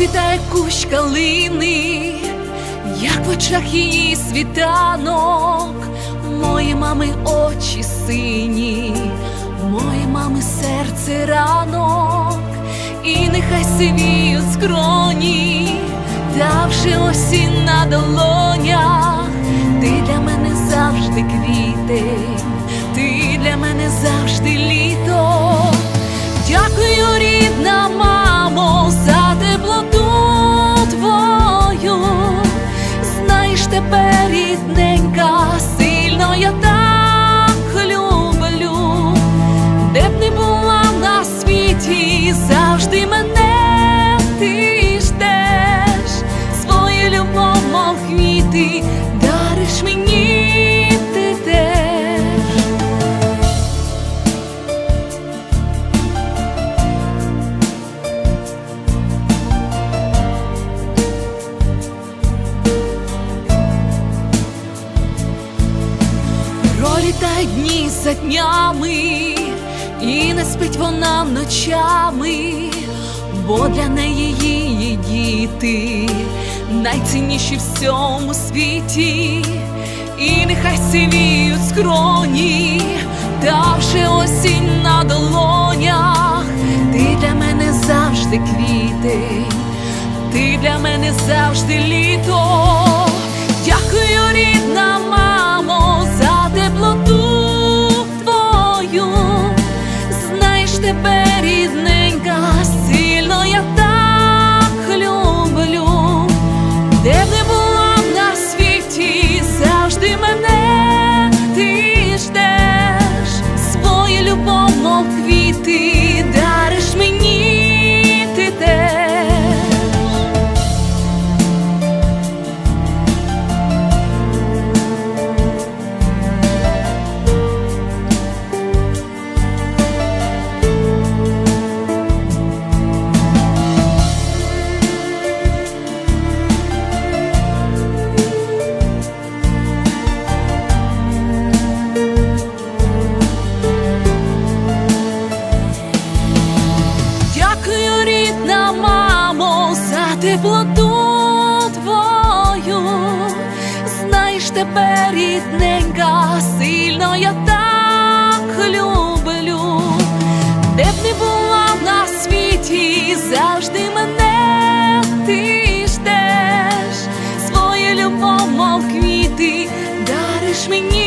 Розцвітає кущ калини, як в очах її світанок, мої мами очі сині, мої мами серце ранок, і нехай сивіють скроні, та вже осінь на долонях, ти для мене завжди квітень, ти для мене завжди літо. Тепер рідненька, сильно я так люблю, де б не була на світі, завжди мене ти ждеш, свою любов, мов квіти, дариш мені дні за днями, і не спить вона ночами, бо для неї її діти найцінніші в всьому світі, і нехай сивіють скроні, та вже осінь на долонях, ти для мене завжди квітень, ти для мене завжди літо. Дякую, рідна мамо, знаєш тепер рідненька, сильно я так люблю, де б не була на світі, завжди мене ти ждеш, свою любов, мов квіти, дариш мені.